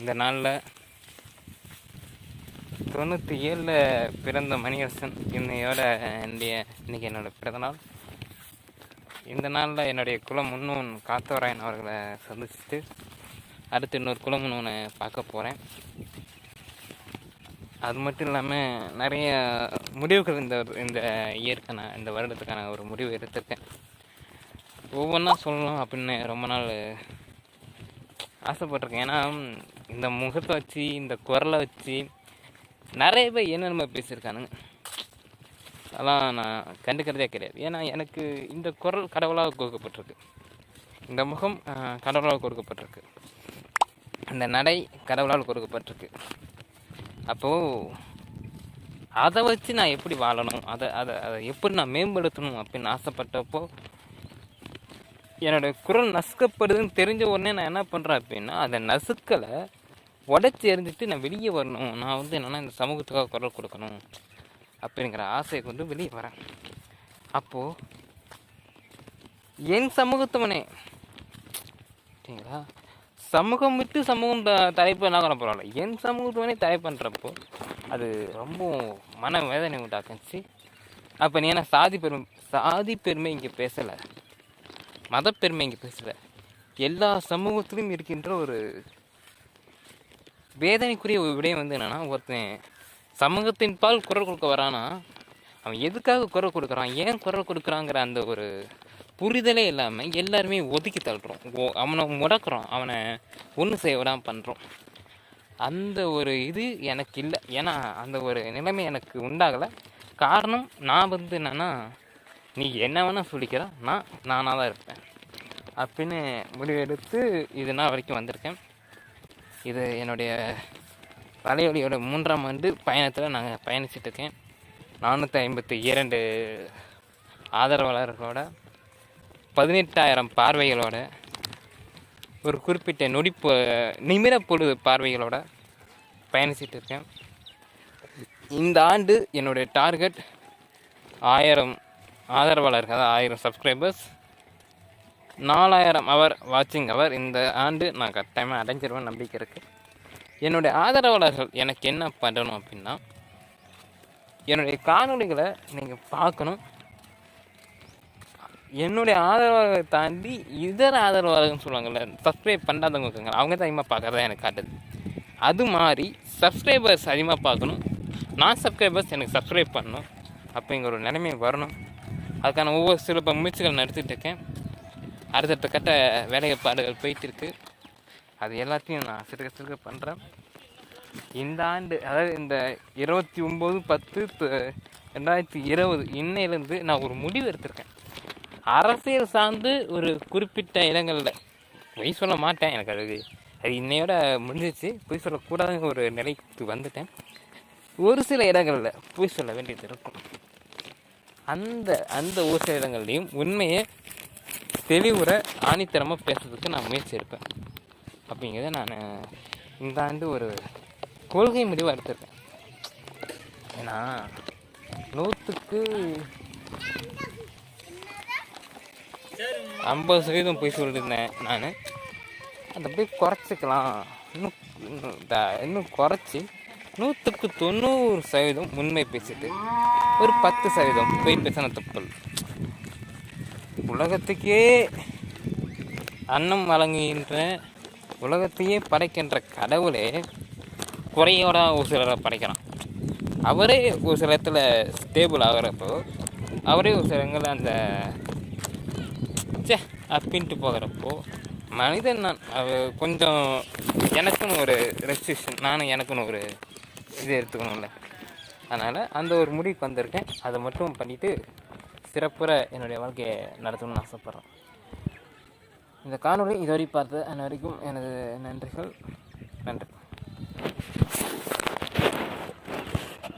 இந்த நாளில் தொண்ணூற்றி ஏழில் பிறந்த மணியரசன் இன்னையோட என்னுடைய இன்னைக்கு என்னோட பிறந்தநாள் இந்த நாளில் என்னுடைய குலம் முன்னோன் காத்தவராயன் அவர்களை சந்திச்சுட்டு அடுத்து இன்னொரு குலம் முன்னூனை பார்க்க போகிறேன் அது மட்டும் இல்லாமல் நிறைய முடிவுகள் இந்த இந்த இயற்கை நான் இந்த வருடத்துக்கான ஒரு முடிவு எடுத்திருக்கேன். ஒவ்வொன்றா சொல்லணும் அப்படின்னு ரொம்ப நாள் ஆசைப்பட்டிருக்கேன். ஏன்னா இந்த முகத்தை வச்சு இந்த குரலை வச்சு நிறைய பேர் என்னென்ன பேசியிருக்கானுங்க. அதெல்லாம் நான் கண்டுக்கிறதே கிடையாது. ஏன்னா எனக்கு இந்த குரல் கடவுளாக கொடுக்கப்பட்டிருக்கு. இந்த முகம் கடவுளால் கொடுக்கப்பட்டிருக்கு. இந்த நடை கடவுளால் கொடுக்கப்பட்டிருக்கு. அப்போது அதை வச்சு நான் எப்படி வாழணும்? அதை அதை அதை எப்படி நான் மேம்படுத்தணும் அப்படின்னு ஆசைப்பட்டப்போ என்னோடய குரல் நசுக்கப்படுதுன்னு தெரிஞ்ச உடனே நான் என்ன பண்ணுறேன் அப்படின்னா அதை நசுக்கலை உடச்சி எறிஞ்சிட்டு நான் வெளியே வரணும். நான் வந்து என்னென்னா இந்த சமூகத்துக்காக குரல் கொடுக்கணும் அப்படிங்கிற ஆசையை கொண்டு வெளியே வரேன். அப்போது என் சமூகத்தவனே சரிங்களா? சமூகம் விட்டு சமூகம் த- தலைப்பு என்ன பண்ண பரவாயில்ல என் சமூகத்தவனே தலை பண்ணுறப்போ அது ரொம்ப மன வேதனை உண்டாக்குச்சு. அப்போ நீ என்ன சாதி பெருமை சாதி பெருமை இங்கே பேசலை. மதப்பெருமை இங்கே பேசலை எல்லா சமூகத்திலும் இருக்கின்ற ஒரு வேதனைக்குரிய ஒரு விடயம் வந்து என்னென்னா ஒருத்தன் சமூகத்தின் பால் குரல் கொடுக்க வரானா அவன் எதுக்காக குரல் கொடுக்குறான் ஏன் குரல் கொடுக்குறாங்கிற அந்த ஒரு புரிதலே இல்லாமல் எல்லாருமே ஒதுக்கி தள்ளுறோம். ஓ அவனை முடக்கிறோம் அவனை ஒன்று செய்ய பண்ணுறோம் அந்த ஒரு இது எனக்கு இல்லை. ஏன்னா அந்த ஒரு நிலைமை எனக்கு உண்டாகலை. காரணம் நான் வந்து என்னென்னா நீ என்ன வேணால் சொல்லிக்கிறா நான் நானாக தான் இருப்பேன். அப்படின்னு முடிவெடுத்து இது நான் வரைக்கும் வந்திருக்கேன். இது என்னுடைய வலையொலியோட மூன்றாம் ஆண்டு பயணத்தில் நாங்கள் பயணிச்சுட்டு இருக்கேன். நானூற்றி ஐம்பத்தி இரண்டு ஆதரவாளர்களோட பதினெட்டாயிரம் பார்வைகளோட ஒரு குறிப்பிட்ட நொடி நிமிட பொழுது பார்வைகளோட பயணிச்சிட்டு இருக்கேன். இந்த ஆண்டு என்னுடைய டார்கெட் ஆயிரம் ஆதரவாளர்கள் ஆயிரம் சப்ஸ்கிரைபர்ஸ் நாலாயிரம் அவர் வாட்சிங் அவர் இந்த ஆண்டு நான் கட்டாயமாக அடைஞ்சிருவேன் நம்பிக்கை இருக்குது என்னுடைய ஆதரவாளர்கள் எனக்கு என்ன பண்ணணும் அப்படின்னா என்னுடைய காணொளிகளை நீங்கள் பார்க்கணும். என்னுடைய ஆதரவாளர்களை தாண்டி இதர ஆதரவாளர்கள்னு சொல்லுவாங்கள்ல சப்ஸ்கிரைப் பண்ணாதவங்க இருக்காங்க அவங்க தான் அதிகமாக பார்க்குறதா எனக்கு காட்டுது. அது மாதிரி சப்ஸ்கிரைபர்ஸ் அதிகமாக பார்க்கணும். நான் சப்ஸ்கிரைபர்ஸ் எனக்கு சப்ஸ்கிரைப் பண்ணணும் அப்படிங்கிற ஒரு நிலைமை வரணும். அதுக்கான ஒவ்வொரு சில முயற்சிகள் நடத்திட்டு இருக்கேன். அடுத்தடுத்த கட்ட வேலைப்பாடுகள் போயிட்டு இருக்கு அது எல்லாத்தையும் நான் சிறுக சிறுக பண்ணுறேன் இந்த ஆண்டு அதாவது இந்த இருபத்தி ஒம்பது பத்து ரெண்டாயிரத்தி இருபது இன்னையிலேருந்து நான் ஒரு முடிவு எடுத்திருக்கேன். அரசியல் சார்ந்து ஒரு குறிப்பிட்ட இடங்களில் பொய் சொல்ல மாட்டேன் எனக்கு அது அது இன்னையோட முடிஞ்சிச்சு பொய் சொல்லக்கூடாதுங்கிற ஒரு நிலைக்கு வந்துட்டேன். ஒரு சில இடங்களில் பொய் சொல்ல வேண்டியது இருக்கும். அந்த அந்த ஒரு சில இடங்கள்லையும் உண்மையை தெளிவுற ஆணித்தரமாக பேசுறதுக்கு நான் முயற்சி எடுப்பேன். அப்படிங்கிறத நான் இந்த ஆண்டு ஒரு கொள்கை முடிவாக எடுத்திருக்கேன். ஏன்னா நூற்றுக்கு ஐம்பது சதவீதம் போய் சொல்லியிருந்தேன் நான். அதை போய் குறைச்சிக்கலாம். இன்னும் இன்னும் த- இன்னும் குறைச்சி நூற்றுக்கு தொண்ணூறு சதவீதம் உண்மை பேசிட்டு ஒரு பத்து சதவீதம் போய் பேசின தப்புகள் உலகத்துக்கே அன்னம் வழங்குகின்ற உலகத்தையே படைக்கின்ற கடவுளே குறையோட ஒரு சிலரை படைக்கிறான். அவரே ஒரு சில இடத்துல ஸ்டேபிள் ஆகிறப்போ அவரே ஒரு சில இடங்களில் அந்த சே அப்பின்ட்டு போகிறப்போ மனிதன் நான் கொஞ்சம் எனக்குன்னு ஒரு ரெஸ்ட்ரிக்ஷன் நானும் எனக்குன்னு ஒரு இது எடுத்துக்கணும்ல. அதனால் அந்த ஒரு முடிவுக்கு வந்திருக்கேன். அதை மட்டும் பண்ணிவிட்டு சிறப்புற என்னுடைய வாழ்க்கையை நடத்தணும்னு ஆசைப்பட்றேன். இந்த காணொலி இதுவரை பார்த்த அனைவருக்கும் எனது நன்றிகள். நன்றி.